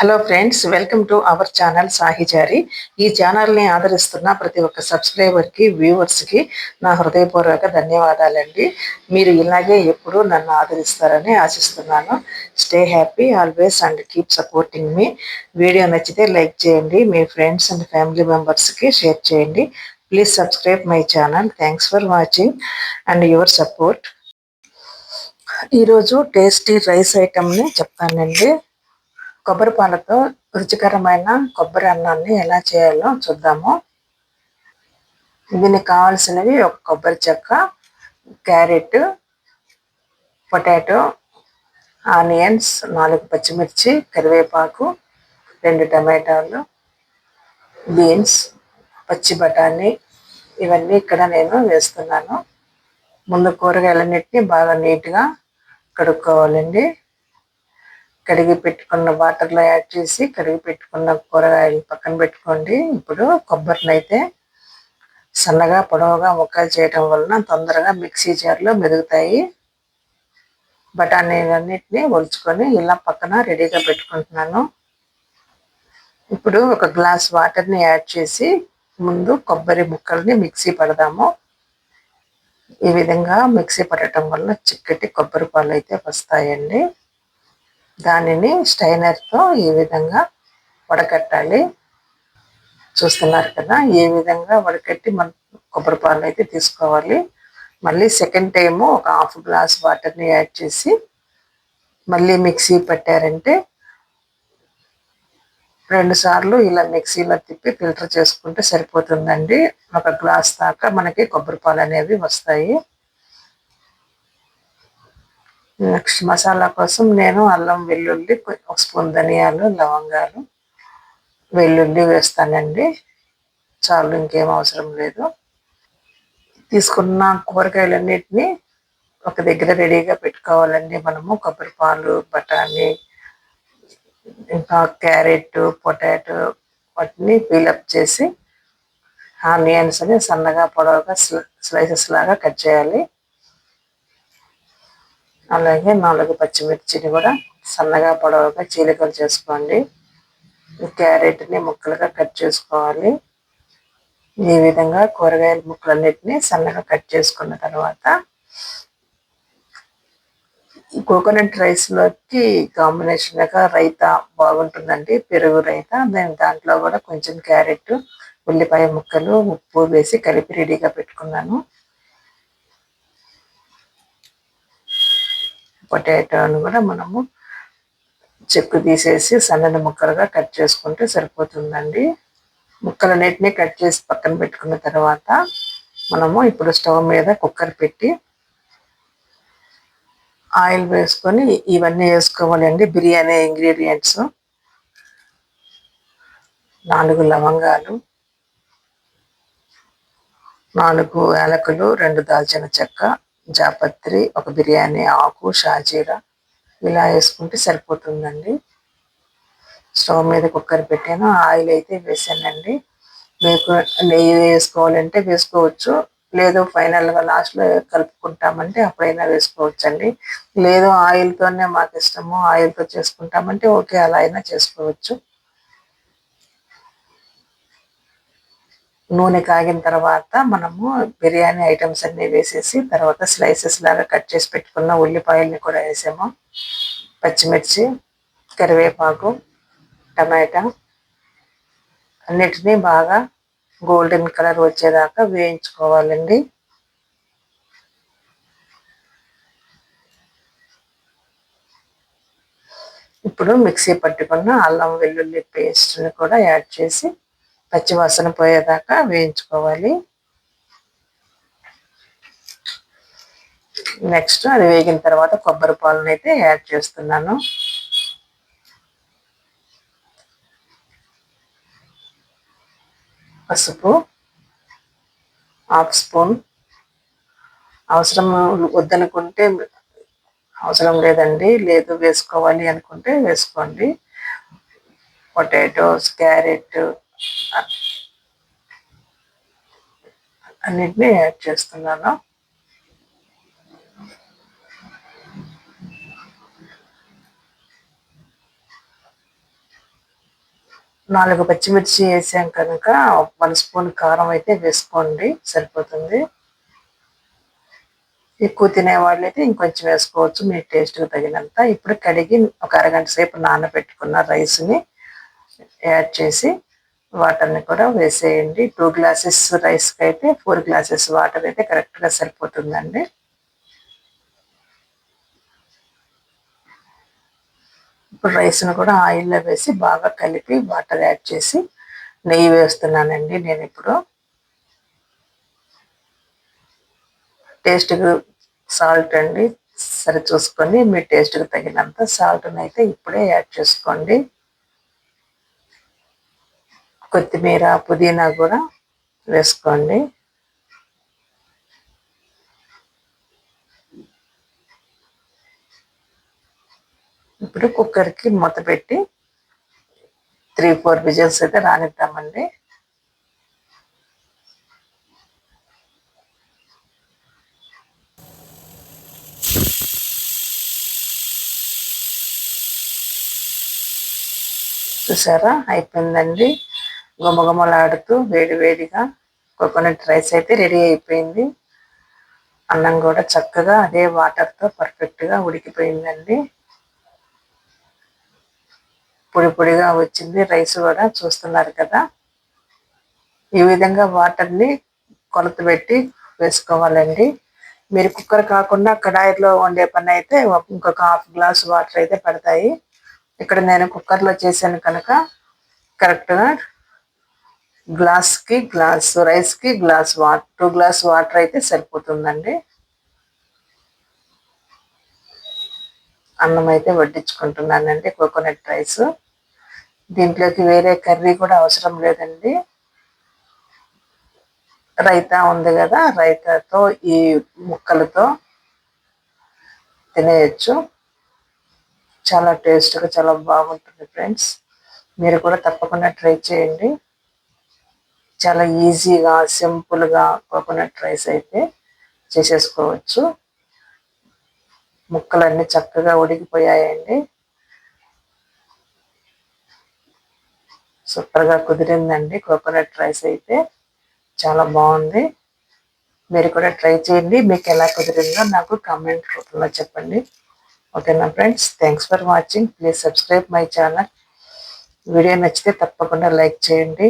Hello friends welcome to our channel సాహిచారి ఈ ఛానల్ని ఆదరిస్తున్న ప్రతి ఒక్క సబ్స్క్రైబర్కి వ్యూవర్స్కి నా హృదయపూర్వక ధన్యవాదాలండి. మీరు ఇలాగే ఎప్పుడూ నన్ను ఆదరిస్తారని ఆశిస్తున్నాను. Stay happy always and keep supporting me video నచ్చితే లైక్ చేయండి మీ ఫ్రెండ్స్ అండ్ ఫ్యామిలీ మెంబర్స్కి షేర్ చేయండి. Please subscribe my channel thanks for watching and your support ఈరోజు టేస్టీ రైస్ ఐటమ్ని చెప్తానండి. కొబ్బరి పాలతో రుచికరమైన కొబ్బరి అన్నాన్ని ఎలా చేయాలో చూద్దాము. దీనికి కావాల్సినవి ఒక కొబ్బరి చెక్క క్యారెట్ పొటాటో ఆనియన్స్ నాలుగు పచ్చిమిర్చి కరివేపాకు రెండు టమాటాలు బీన్స్ పచ్చి బఠానీ ఇవన్నీ ఇక్కడ నేను వేస్తున్నాను. ముందు కూరగాయలన్నిటిని బాగా నీట్గా కడుక్కోవాలండి. కడిగి పెట్టుకున్న వాటర్లో యాడ్ చేసి కడిగి పెట్టుకున్న కూరగాయలు పక్కన పెట్టుకోండి. ఇప్పుడు కొబ్బరిని అయితే సన్నగా పొడవుగా ముక్కలు చేయటం వలన తొందరగా మిక్సీ జార్లో మెదుగుతాయి. బఠానీలన్నిటిని ఒలుచుకొని ఇలా పక్కన రెడీగా పెట్టుకుంటున్నాను. ఇప్పుడు ఒక గ్లాస్ వాటర్ని యాడ్ చేసి ముందు కొబ్బరి ముక్కల్ని మిక్సీ పడదాము. ఈ విధంగా మిక్సీ పడటం వల్ల చిక్కటి కొబ్బరి పాలు అయితే వస్తాయండి. దానిని స్టైనర్తో ఈ విధంగా వడకట్టాలి. చూస్తున్నారు కదా ఏ విధంగా వడకట్టి మనం కొబ్బరి పాలు అయితే తీసుకోవాలి. మళ్ళీ సెకండ్ టైము ఒక హాఫ్ గ్లాస్ వాటర్ని యాడ్ చేసి మళ్ళీ మిక్సీ పెట్టారంటే రెండు సార్లు ఇలా మిక్సీలో తిప్పి ఫిల్టర్ చేసుకుంటే సరిపోతుందండి. ఒక గ్లాస్ దాకా మనకి కొబ్బరి పాలు అనేవి వస్తాయి. నెక్స్ట్ మసాలా కోసం నేను అల్లం వెల్లుల్లి ఒక స్పూన్ ధనియాలు లవంగాలు వెల్లుల్లి వేస్తానండి. చాలు ఇంకేం అవసరం లేదు. తీసుకున్న కూరగాయలన్నిటిని ఒక దగ్గర రెడీగా పెట్టుకోవాలండి మనము. కొబ్బరి పాలు బఠానీ ఇంకా క్యారెట్ పొటాటో వాటిని పీలప్ చేసి ఆనియన్స్ అని సన్నగా పొడవుగా స్లైసెస్ లాగా కట్ చేయాలి. అలాగే నాలుగు పచ్చిమిర్చిని కూడా సన్నగా పొడవుగా చీలికలు చేసుకోండి. క్యారెట్ని ముక్కలుగా కట్ చేసుకోవాలి. ఈ విధంగా కూరగాయల ముక్కలన్నిటిని సన్నగా కట్ చేసుకున్న తర్వాత కోకోనట్ రైస్లోకి కాంబినేషన్గా రైతా బాగుంటుందండి పెరుగు రైతా. దాని దాంట్లో కూడా కొంచెం క్యారెట్ ఉల్లిపాయ ముక్కలు ఉప్పు వేసి కలిపి రెడీగా పెట్టుకున్నాను. పొటాటోను కూడా మనము చెక్కు తీసేసి సన్నని ముక్కలుగా కట్ చేసుకుంటే సరిపోతుందండి. ముక్కలన్నిటిని కట్ చేసి పక్కన పెట్టుకున్న తర్వాత మనము ఇప్పుడు స్టవ్ మీద కుక్కర్ పెట్టి ఆయిల్ వేసుకొని ఇవన్నీ వేసుకోవాలండి. బిర్యానీ ఇంగ్రీడియంట్స్ నాలుగు లవంగాలు నాలుగు యాలకులు రెండు దాల్చిన చెక్క జాపత్రి ఒక బిర్యానీ ఆకు షాజీరా ఇలా వేసుకుంటే సరిపోతుందండి. స్టవ్ మీద కుక్కర్ పెట్టాను ఆయిల్ అయితే వేసానండి. మీకు నెయ్యి వేసుకోవాలంటే వేసుకోవచ్చు లేదు ఫైనల్గా లాస్ట్లో కలుపుకుంటామంటే అప్పుడైనా వేసుకోవచ్చు అండి లేదు ఆయిల్తోనే మాకు ఇష్టము ఆయిల్తో చేసుకుంటామంటే ఓకే అలా అయినా చేసుకోవచ్చు. నూనె కాగిన తర్వాత మనము బిర్యానీ ఐటమ్స్ అన్ని వేసేసి తర్వాత స్లైసెస్ లాగా కట్ చేసి పెట్టుకున్న ఉల్లిపాయల్ని కూడా వేసాము. పచ్చిమిర్చి కరివేపాకు టమాటా అన్నిటినీ బాగా గోల్డెన్ కలర్ వచ్చేదాకా వేయించుకోవాలండి. ఇప్పుడు మిక్సీ పట్టుకున్న అల్లం వెల్లుల్లి పేస్ట్ని కూడా యాడ్ చేసి పచ్చివాసన పోయేదాకా వేయించుకోవాలి. నెక్స్ట్ అది వేగిన తర్వాత కొబ్బరి పాలను అయితే యాడ్ చేస్తున్నాను. పసుపు హాఫ్ స్పూన్. అవసరం వద్దనుకుంటే అవసరం లేదండి లేదు వేసుకోవాలి అనుకుంటే వేసుకోండి. పొటాటోస్ క్యారెట్ అన్నిటినీ యాడ్ చేస్తున్నాను. నాలుగు పచ్చిమిర్చి వేసాం కనుక వన్ స్పూన్ కారం అయితే వేసుకోండి సరిపోతుంది. ఎక్కువ తినే వాళ్ళైతే ఇంకొంచెం వేసుకోవచ్చు మీ టేస్ట్కి తగినంత. ఇప్పుడు కడిగి ఒక అరగంట సేపు నానబెట్టుకున్న రైస్ని యాడ్ చేసి వాటర్ని కూడా వేసేయండి. టూ గ్లాసెస్ రైస్కి అయితే ఫోర్ గ్లాసెస్ వాటర్ అయితే కరెక్ట్గా సరిపోతుందండి. ఇప్పుడు రైస్ను కూడా ఆయిల్లో వేసి బాగా కలిపి వాటర్ యాడ్ చేసి నెయ్యి వేస్తున్నానండి నేను ఇప్పుడు. టేస్ట్కి సాల్ట్ అండి. సరి చూసుకొని మీ టేస్ట్కి తగినంత సాల్ట్ని అయితే ఇప్పుడే యాడ్ చేసుకోండి. కొత్తిమీర పుదీనా కూడా వేసుకోండి. ఇప్పుడు కుక్కర్కి మూత పెట్టి త్రీ ఫోర్ విజిల్స్ అయితే రానిద్దామండి. చూసారా? అయిపోయిందండి. గుమగుమలాడుతూ వేడి వేడిగా కోకోనట్ రైస్ అయితే రెడీ అయిపోయింది. అన్నం కూడా చక్కగా అదే వాటర్తో పర్ఫెక్ట్గా ఉడికిపోయిందండి. పొడి పొడిగా వచ్చింది రైస్ కూడా చూస్తున్నారు కదా. ఈ విధంగా వాటర్ని కొలత పెట్టి వేసుకోవాలండి. మీరు కుక్కర్ కాకుండా కడాయిలో వండే పని అయితే ఇంకొక హాఫ్ గ్లాస్ వాటర్ అయితే పడతాయి. ఇక్కడ నేను కుక్కర్లో చేశాను కనుక కరెక్ట్గా గ్లాస్కి గ్లాస్ రైస్కి glass water two glass water అయితే సరిపోతుందండి. అన్నం అయితే వడ్డించుకుంటున్నానండి కోకోనట్ రైస్. దీంట్లోకి వేరే కర్రీ కూడా అవసరం లేదండి. రైతా ఉంది కదా రైతాతో ఈ ముక్కలతో తినేయచ్చు. చాలా టేస్ట్గా చాలా బాగుంటుంది ఫ్రెండ్స్. మీరు కూడా తప్పకుండా ట్రై చేయండి. చాలా ఈజీగా సింపుల్గా కోకోనట్ రైస్ అయితే చేసేసుకోవచ్చు. ముక్కలన్నీ చక్కగా ఉడికిపోయాయండి. సూపర్గా కుదిరిందండి కోకోనట్ రైస్ అయితే. చాలా బాగుంది. మీరు కూడా ట్రై చేయండి. మీకు ఎలా కుదిరిందో నాకు కామెంట్ రూపంలో చెప్పండి. ఓకేనా friends? Thanks for watching please subscribe my channel video నచ్చితే తప్పకుండా లైక్ చేయండి.